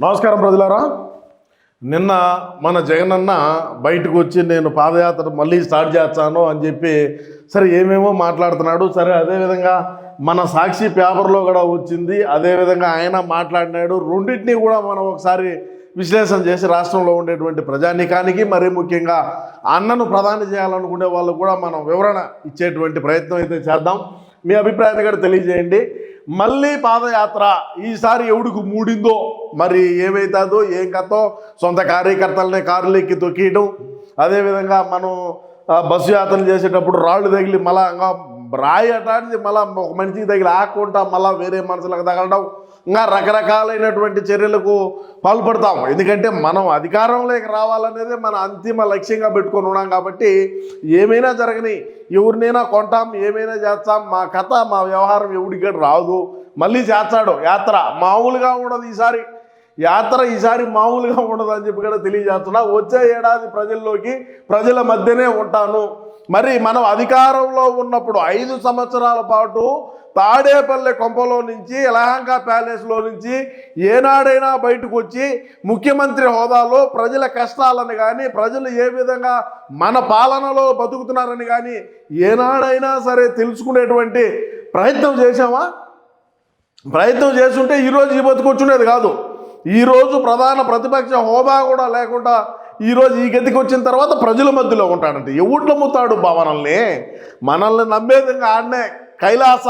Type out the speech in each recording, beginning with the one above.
నమస్కారం ప్రజలారా. నిన్న మన జగనన్న బయటకు వచ్చి నేను పాదయాత్ర మళ్ళీ స్టార్ట్ చేస్తాను అని చెప్పి సరే ఏమేమో మాట్లాడుతున్నాడు. సరే అదేవిధంగా మన సాక్షి పేపర్లో కూడా వచ్చింది. అదేవిధంగా ఆయన మాట్లాడినాడు. రెండింటినీ కూడా మనం ఒకసారి విశ్లేషణ చేసి రాష్ట్రంలో ఉండేటువంటి ప్రజానీకానికి మరీ ముఖ్యంగా అన్నను ప్రధాని చేయాలనుకునే వాళ్ళు కూడా మనం వివరణ ఇచ్చేటువంటి ప్రయత్నం అయితే చేద్దాం. మీ అభిప్రాయాన్ని కూడా తెలియజేయండి. మళ్ళీ పాదయాత్ర ఈసారి ఎవడికి మూడిందో మరి ఏమైతుందో ఏం కథో సొంత కార్యకర్తలనే కార్లు ఎక్కి తొక్కియడం అదేవిధంగా మనం బస్సు యాత్రలు చేసేటప్పుడు రాళ్ళు తగిలి మళ్ళా ఇంకా రాయి అటాంటిది మళ్ళా ఒక మనిషికి తగిలి ఆకుండా మళ్ళా వేరే మనుషులకు తగలడం ఇంకా రకరకాలైనటువంటి చర్యలకు పాల్పడతాం. ఎందుకంటే మనం అధికారంలోకి రావాలనేదే మన అంతిమ లక్ష్యంగా పెట్టుకొని ఉన్నాం కాబట్టి ఏమైనా జరగని ఎవరినైనా కొంటాం ఏమైనా చేస్తాం మా కథ మా వ్యవహారం ఎవడికి రాదు. మళ్ళీ చేస్తాడు. యాత్ర మామూలుగా ఉండదు ఈసారి. యాత్ర ఈసారి మామూలుగా ఉండదు అని చెప్పి కూడా తెలియజేస్తున్నా. వచ్చే ఏడాది ప్రజల్లోకి ప్రజల మధ్యనే ఉంటాను. మరి మనం అధికారంలో ఉన్నప్పుడు ఐదు సంవత్సరాల పాటు తాడేపల్లె కొంపలో నుంచి యలహంక ప్యాలెస్లో నుంచి ఏనాడైనా బయటకు వచ్చి ముఖ్యమంత్రి హోదాలో ప్రజల కష్టాలను కానీ ప్రజలు ఏ విధంగా మన పాలనలో బతుకుతున్నారని కానీ ఏనాడైనా సరే తెలుసుకునేటువంటి ప్రయత్నం చేశామా? ప్రయత్నం చేస్తుంటే ఈరోజు ఈ బతుకొచ్చుండేది కాదు. ఈరోజు ప్రధాన ప్రతిపక్ష హోదా కూడా లేకుండా ఈరోజు ఈ గతికి వచ్చిన తర్వాత ప్రజల మధ్యలో ఉంటాడంటే. ఎవడు నమ్ముతాడు భవనల్ని? మనల్ని నమ్మేదంగా ఆడనే కైలాస.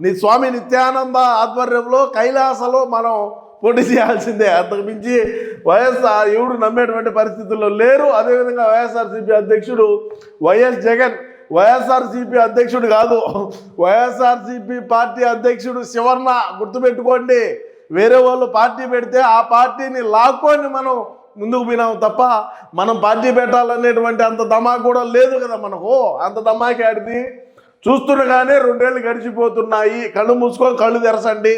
నీ స్వామి నిత్యానంద ఆధ్వర్యంలో కైలాసలో మనం పోటీ చేయాల్సిందే. అంతకు మించి వైఎస్ఆర్ ఎవడు నమ్మేటువంటి పరిస్థితుల్లో లేరు. అదేవిధంగా వైఎస్ఆర్సీపీ అధ్యక్షుడు వైఎస్ జగన్ వైఎస్ఆర్సీపీ అధ్యక్షుడు కాదు. వైఎస్ఆర్సీపీ పార్టీ అధ్యక్షుడు శివర్ణ గుర్తుపెట్టుకోండి. వేరే వాళ్ళు పార్టీ పెడితే ఆ పార్టీని లాక్కొని మనం ముందుకు పోయినాం తప్ప మనం పార్టీ పెట్టాలనేటువంటి అంత దమాక్ కూడా లేదు కదా మనకు. అంత దమాకి ఆడిది. చూస్తుండగానే రెండేళ్ళు గడిచిపోతున్నాయి. కళ్ళు మూసుకొని కళ్ళు తెరసండి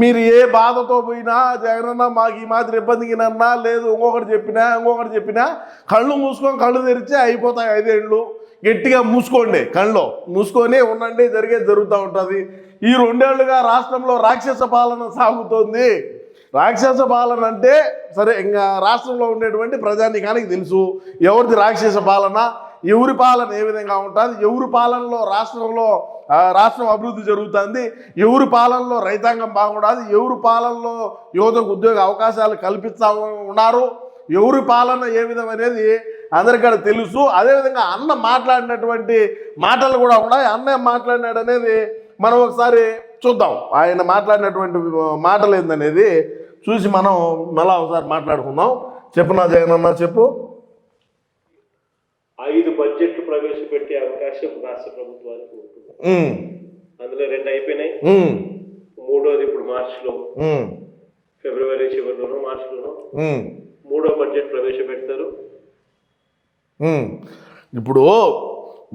మీరు ఏ బాధతో పోయినా జగనన్న మాకు ఈ మాదిరి ఇబ్బందికినన్నా లేదు ఇంకొకటి చెప్పినా ఇంకొకటి చెప్పినా కళ్ళు మూసుకొని కళ్ళు తెరిచి అయిపోతాయి ఐదేళ్ళు. గట్టిగా మూసుకోండి కళ్ళు మూసుకొని ఉండండి జరిగేది జరుగుతూ ఉంటుంది. ఈ రెండేళ్ళుగా రాష్ట్రంలో రాక్షస పాలన సాగుతోంది. రాక్షస పాలన అంటే సరే ఇంకా రాష్ట్రంలో ఉండేటువంటి ప్రజానీకానికి తెలుసు. ఎవరిది రాక్షస పాలన? ఎవరి పాలన ఏ విధంగా ఉంటుంది? ఎవరి పాలనలో రాష్ట్రంలో రాష్ట్రం అభివృద్ధి జరుగుతుంది? ఎవరి పాలనలో రైతాంగం బాగుండాలి? ఎవరి పాలనలో యువతకు ఉద్యోగ అవకాశాలు కల్పిస్తా ఉన్నారు? ఎవరి పాలన ఏ విధం అనేది అందరికీ తెలుసు. అదేవిధంగా అన్న మాట్లాడినటువంటి మాటలు కూడా ఉన్నాయి. అన్న మాట్లాడినాడు అనేది మనం ఒకసారి చూద్దాం. ఆయన మాట్లాడినటువంటి మాటలు ఏందనేది చూసి మనం మళ్ళా ఒకసారి మాట్లాడుకుందాం. చెప్పు నా జగనన్న చెప్పు. ఐదు బడ్జెట్లు ప్రవేశపెట్టే అవకాశం రాష్ట్ర ప్రభుత్వానికి ఉంటుంది. అందులో రెండు అయిపోయినాయి. మూడోది ఇప్పుడు మార్చిలో. ఫిబ్రవరి చివరిలోనో మార్చిలోనో. మూడో బడ్జెట్ ప్రవేశపెడతారు. ఇప్పుడు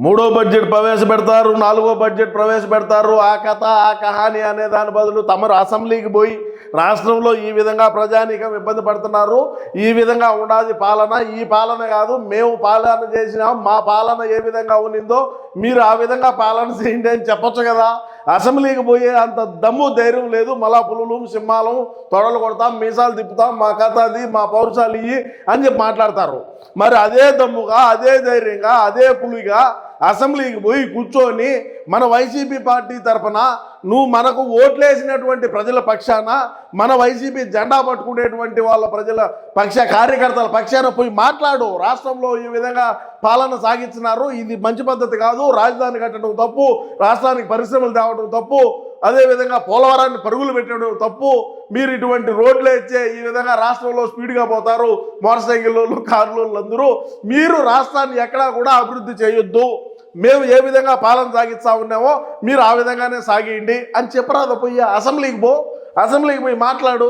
మూడో బడ్జెట్ ప్రవేశపెడతారు నాలుగో బడ్జెట్ ప్రవేశపెడతారు ఆ కథ ఆ కహాని అనే దాని బదులు తమరు అసెంబ్లీకి పోయి రాష్ట్రంలో ఈ విధంగా ప్రజానీకం ఇబ్బంది పడుతున్నారు ఈ విధంగా ఉండాలి పాలన ఈ పాలన కాదు మేము పాలన చేసినాం మా పాలన ఏ విధంగా ఉన్నిందో మీరు ఆ విధంగా పాలన చేయండి అని చెప్పొచ్చు కదా. అసెంబ్లీకి పోయే అంత దమ్ము ధైర్యం లేదు. మళ్ళా పులులు సింహాలం తొడలు కొడతాం మీసాలు తిప్పుతాం మా కథ అది మా పౌరుషాలు ఇవి అని చెప్పి మాట్లాడతారు. మరి అదే దమ్ముగా అదే ధైర్యంగా అదే పులిగా అసెంబ్లీకి పోయి కూర్చొని మన వైసీపీ పార్టీ తరఫున నువ్వు మనకు ఓట్లేసినటువంటి ప్రజల పక్షాన మన వైసీపీ జెండా పట్టుకునేటువంటి వాళ్ళ ప్రజల పక్ష కార్యకర్తల పక్షాన పోయి మాట్లాడు. రాష్ట్రంలో ఈ విధంగా పాలన సాగించినారు ఇది మంచి పద్ధతి కాదు. రాజధాని కట్టడం తప్పు. రాష్ట్రానికి పరిశ్రమలు తేవడం తప్పు. అదేవిధంగా పోలవరాన్ని పరుగులు పెట్టడం తప్పు. మీరు ఇటువంటి రోడ్లు ఇచ్చే ఈ విధంగా రాష్ట్రంలో స్పీడ్గా పోతారు. మోటార్ సైకిళ్ళు కార్లు అందరూ మీరు రాష్ట్రాన్ని ఎక్కడా కూడా అభివృద్ధి చేయొద్దు. మేము ఏ విధంగా పాలన సాగిస్తా ఉన్నామో మీరు ఆ విధంగానే సాగియండి అని చెప్పరాదు పోయి అసెంబ్లీకి పో. అసెంబ్లీకి పోయి మాట్లాడు.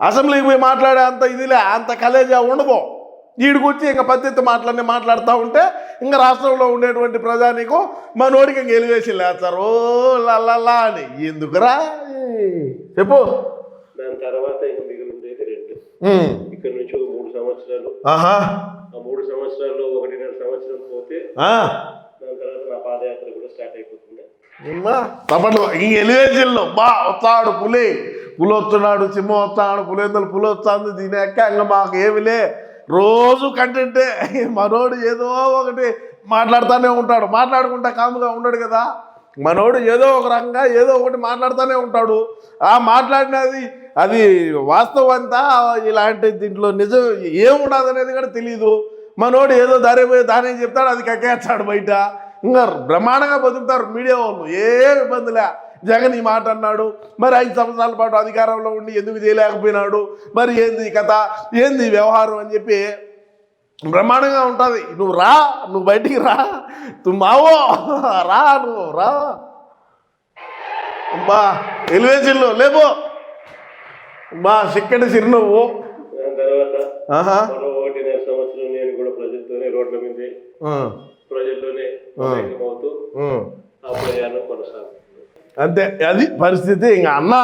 అసెంబ్లీకి పోయి మాట్లాడే అంత ఇదిలే అంత కలేజా ఉండబో ఈడికి వచ్చి ఇంకా పద్ధతి మాటలన్నీ మాట్లాడుతూ ఉంటే ఇంకా రాష్ట్రంలో ఉండేటువంటి ప్రజానీకు మనోడికి ఇంక ఎలివేసి లేస్తారు. ఓ లల్లల్లా అని. ఎందుకురా? చెప్పు. దాని తర్వాత ఇంక రెండు. ఇక్కడ నుంచి ఒక మూడు సంవత్సరాలు. ఆహా. ఆ మూడు సంవత్సరాల్లో ఒకటిన్నర సంవత్సరం పోతే. దాని తర్వాత నా పాదయాత్ర కూడా స్టార్ట్ అయిపోతుంది తప్పట్లు ఈ ఎలివేషన్లో బా వస్తాడు పులి. పులి వస్తున్నాడు సింహం వస్తున్నాడు పులిందలు పులి వస్తుంది దీని ఎక్క ఇంకా మాకు ఏమిలే రోజు కంటెంటే మనోడు ఏదో ఒకటి మాట్లాడుతూనే ఉంటాడు. మాట్లాడుకుంటా కాముగా ఉండడు కదా. మనోడు ఏదో ఒక రకంగా ఏదో ఒకటి మాట్లాడుతూనే ఉంటాడు. ఆ మాట్లాడినది అది వాస్తవం అంతా ఇలాంటి దీంట్లో నిజం ఏముండదు అనేది కూడా తెలియదు మనోడు ఏదో దారి పోయి చెప్తాడు అది కక్కేస్తాడు బయట. ఇంకా బ్రహ్మాండంగా బతుకుతారు మీడియా వాళ్ళు. ఏ ఇబ్బందిలే జగన్ ఈ మాట అన్నాడు. మరి ఐదు సంవత్సరాల పాటు అధికారంలో ఉండి ఎందుకు చేయలేకపోయినాడు? మరి ఏంది కథ? ఏంది వ్యవహారం అని చెప్పి బ్రహ్మాండంగా ఉంటుంది. నువ్వు రా నువ్వు బయటికి రా. తుమ్మావో రా నువ్వు రా. బా ఎలివేషన్లో లేబో బా చిక్కటి చిరునవ్వు. దాని తర్వాత ఆహా. మరో ఒకటిన్నర సంవత్సరం నేను కూడా ప్రజలతోనే రోడ్ల మీదే ఆ, ప్రజల్లోనే అవుతూ ఆ. ఆ ప్రయాణం కొనసాగుతుంది అంతే. అది పరిస్థితి. ఇంకా అన్న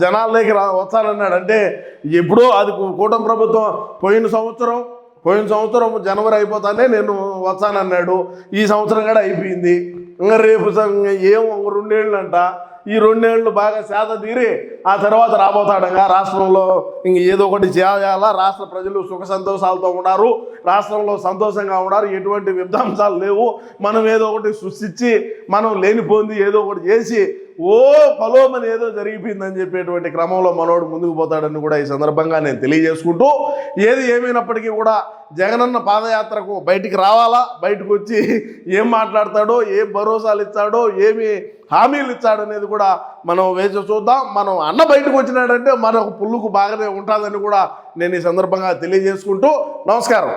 జనాల్లోకి రా వచ్చానన్నాడు అంటే ఎప్పుడో అది కూటమి ప్రభుత్వం పోయిన సంవత్సరం పోయిన సంవత్సరం జనవరి అయిపోతానే నేను వచ్చానన్నాడు. ఈ సంవత్సరం కూడా అయిపోయింది. ఇంకా రేపు ఏం ఒక రెండేళ్ళు అంట ఈ రెండేళ్ళు బాగా సేద తీరి ఆ తర్వాత రాబోతాడంగా. రాష్ట్రంలో ఇంక ఏదో ఒకటి చేయాలా. రాష్ట్ర ప్రజలు సుఖ సంతోషాలతో ఉన్నారు. రాష్ట్రంలో సంతోషంగా ఉన్నారు. ఎటువంటి విధ్వంసాలు లేవు. మనం ఏదో ఒకటి సృష్టించి మనం లేనిపోయింది ఏదో ఒకటి చేసి ఓ పలోమని ఏదో జరిగిపోయిందని చెప్పేటువంటి క్రమంలో మనోడు ముందుకు పోతాడని కూడా ఈ సందర్భంగా నేను తెలియజేసుకుంటూ ఏది ఏమైనప్పటికీ కూడా జగనన్న పాదయాత్రకు బయటికి రావాలా? బయటకు వచ్చి ఏం మాట్లాడతాడో ఏం భరోసాలు ఇస్తాడో ఏమి హామీలు ఇచ్చాడనేది కూడా మనం వేచి చూద్దాం. మనం అన్న బయటకు వచ్చినాడంటే మనకు పుల్లుకు బాగానే ఉంటుందని కూడా నేను ఈ సందర్భంగా తెలియజేసుకుంటూ నమస్కారం.